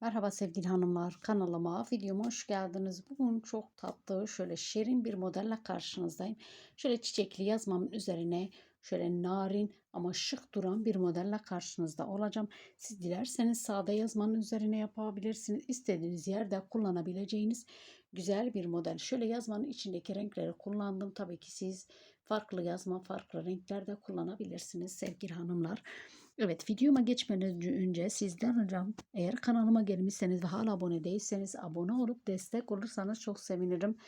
Merhaba sevgili hanımlar, kanalıma, videoma hoş geldiniz. Bugün çok tatlı, şöyle şirin bir modelle karşınızdayım. Şöyle çiçekli yazmamın üzerine şöyle narin ama şık duran bir modelle karşınızda olacağım. Siz dilerseniz sade yazmanın üzerine yapabilirsiniz. İstediğiniz yerde kullanabileceğiniz güzel bir model. Şöyle yazmanın içindeki renkleri kullandım. Tabii ki siz farklı yazma, farklı renklerde kullanabilirsiniz sevgili hanımlar. Evet videoma geçmeden önce sizden ricam eğer kanalıma gelmişseniz ve hala abone değilseniz abone olup destek olursanız çok sevinirim.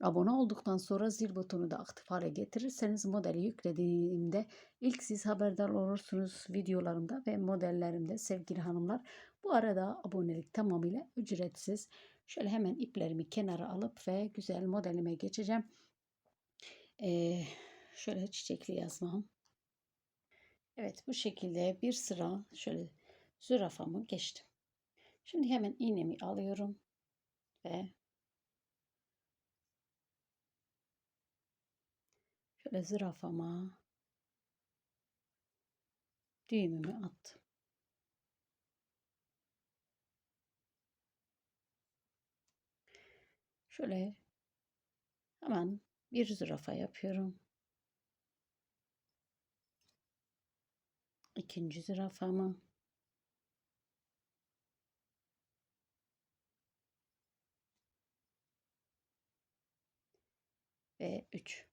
Abone olduktan sonra zil butonu da aktif hale getirirseniz modeli yüklediğimde ilk siz haberdar olursunuz videolarımda ve modellerimde sevgili hanımlar. Bu arada abonelik tamamıyla ücretsiz. Şöyle hemen iplerimi kenara alıp ve güzel modelime geçeceğim. Ee, şöyle çiçekli yazmam. Evet bu şekilde bir sıra şöyle zürafamı geçtim. Şimdi hemen iğnemi alıyorum ve şöyle zürafama düğümümü attım. Şöyle hemen bir zürafa yapıyorum. İkinci zürafamı ve 3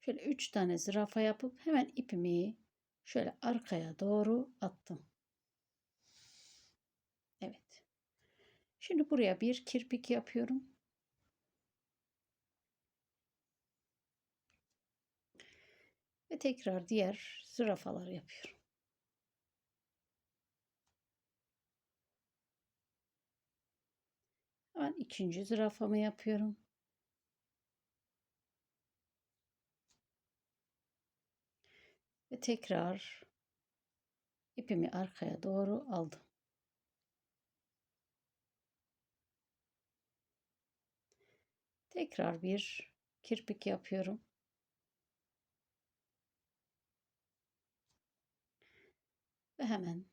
şöyle 3 tane zürafa yapıp hemen ipimi şöyle arkaya doğru attım. Evet. Şimdi buraya bir kirpik yapıyorum Ve tekrar diğer zürafalar yapıyorum. Hemen ikinci zürafamı yapıyorum. Ve tekrar ipimi arkaya doğru aldım. Tekrar bir kirpik yapıyorum. Ve hemen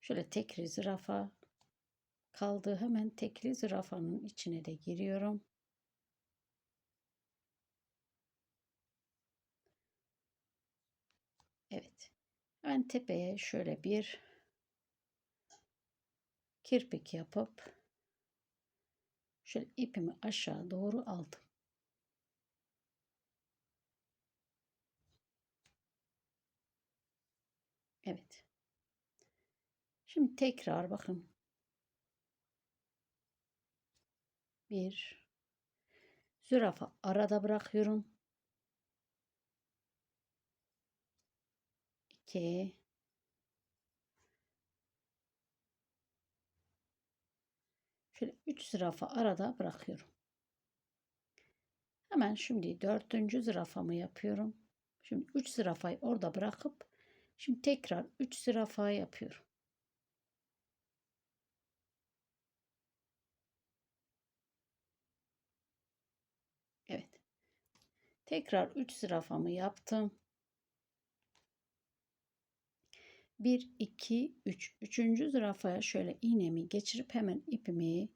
şöyle tekli zürafa kaldı. Hemen tekli zürafanın içine de giriyorum. Evet. Hemen tepeye şöyle bir kirpik yapıp şöyle ipimi aşağı doğru aldım. Evet. Şimdi tekrar bakın. Bir zürafa arada bırakıyorum. İki şöyle üç zürafa arada bırakıyorum. Hemen şimdi dördüncü zürafamı yapıyorum. Şimdi üç zürafayı orada bırakıp Şimdi tekrar 3 zürafa yapıyorum. Evet. Tekrar 3 zürafamı yaptım. 1 2 3 üçüncü zürafaya şöyle iğnemi geçirip hemen ipimi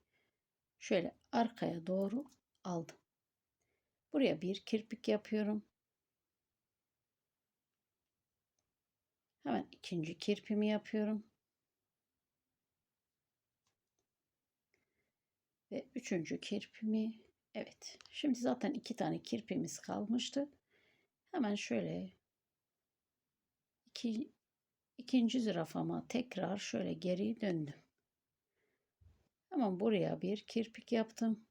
şöyle arkaya doğru aldım. Buraya bir kirpik yapıyorum. Hemen ikinci kirpimi yapıyorum. Ve üçüncü kirpimi evet. Şimdi zaten iki tane kirpimiz kalmıştı. Hemen şöyle iki, ikinci zürafama tekrar şöyle geri döndüm. Hemen buraya bir kirpik yaptım.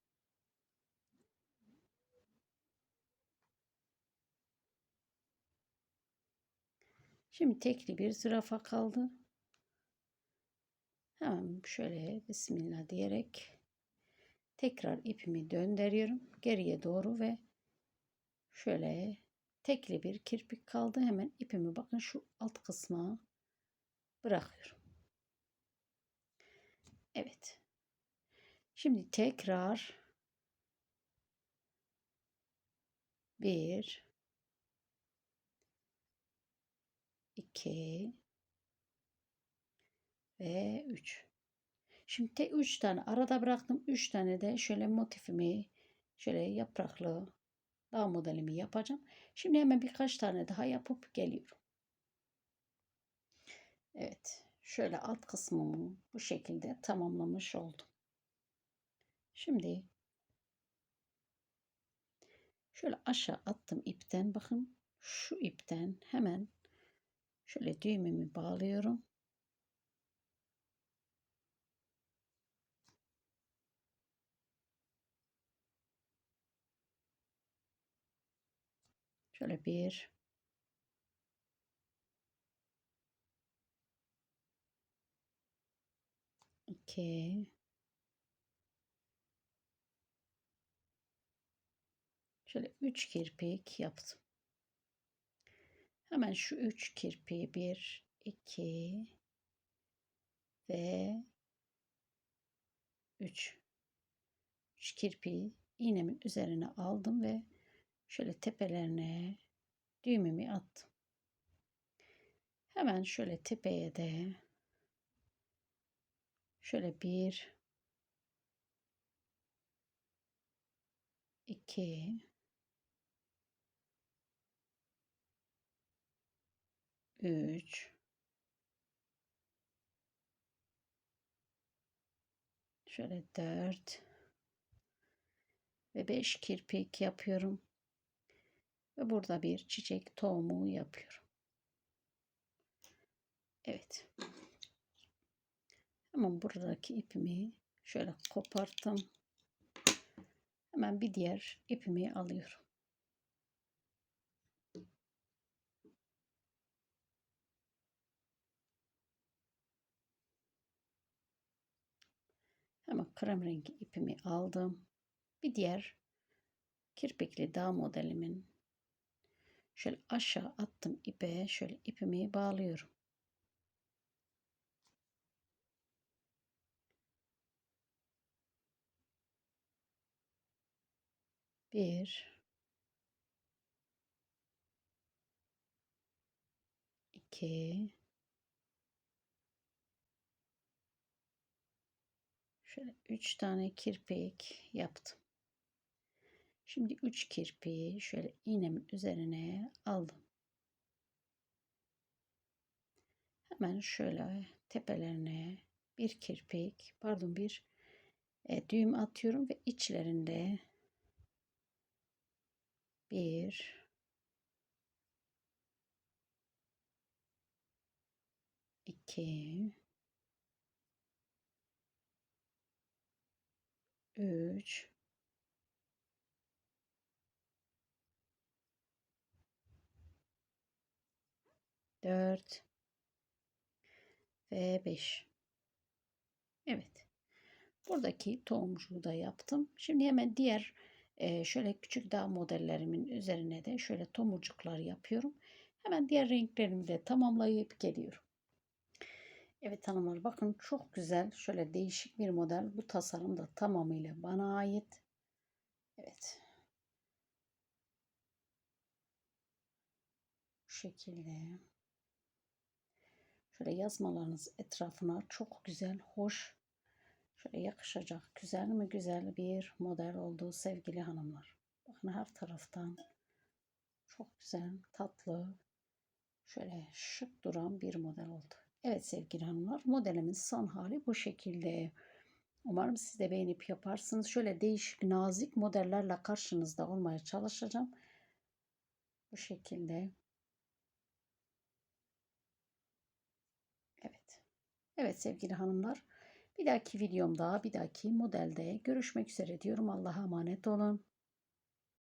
Şimdi tekli bir zürafa kaldı. Hemen şöyle Bismillah diyerek tekrar ipimi döndürüyorum geriye doğru ve şöyle tekli bir kirpik kaldı. Hemen ipimi bakın şu alt kısma bırakıyorum. Evet. Şimdi tekrar bir 2 ve 3. Şimdi tek 3 tane arada bıraktım. 3 tane de şöyle motifimi şöyle yapraklı dağ modelimi yapacağım. Şimdi hemen birkaç tane daha yapıp geliyorum. Evet. Şöyle alt kısmımı bu şekilde tamamlamış oldum. Şimdi şöyle aşağı attım ipten. Bakın şu ipten hemen şöyle düğümümü bağlıyorum. Şöyle bir 2 Şöyle 3 kirpik yaptım. Hemen şu 3 kirpiği 1 2 ve 3 3 kirpiği iğnemin üzerine aldım ve şöyle tepelerine düğümümü attım. Hemen şöyle tepeye de Şöyle bir, iki, üç, şöyle dört ve beş kirpik yapıyorum. Ve burada bir çiçek tohumu yapıyorum. Evet. Hemen buradaki ipimi şöyle koparttım. Hemen bir diğer ipimi alıyorum. Hemen krem rengi ipimi aldım. Bir diğer kirpikli dağ modelimin şöyle aşağı attım ipe şöyle ipimi bağlıyorum. Bir, iki, şöyle üç tane kirpik yaptım. Şimdi üç kirpiği şöyle iğnemin üzerine aldım. Hemen şöyle tepelerine bir kirpik, pardon bir e, düğüm atıyorum ve içlerinde bir iki üç dört ve beş. Evet. Buradaki tohumcuğu da yaptım. Şimdi hemen diğer şöyle küçük dağ modellerimin üzerine de şöyle tomurcuklar yapıyorum. Hemen diğer renklerimi de tamamlayıp geliyorum. Evet hanımlar bakın çok güzel şöyle değişik bir model. Bu tasarım da tamamıyla bana ait. Evet. Bu şekilde. Şöyle yazmalarınız etrafına çok güzel, hoş Şöyle yakışacak güzel mi güzel bir model oldu sevgili hanımlar. Bakın her taraftan çok güzel tatlı şöyle şık duran bir model oldu. Evet sevgili hanımlar modelimin son hali bu şekilde. Umarım siz de beğenip yaparsınız. Şöyle değişik nazik modellerle karşınızda olmaya çalışacağım. Bu şekilde. Evet. Evet sevgili hanımlar. Bir dahaki videomda, bir dahaki modelde görüşmek üzere diyorum. Allah'a emanet olun.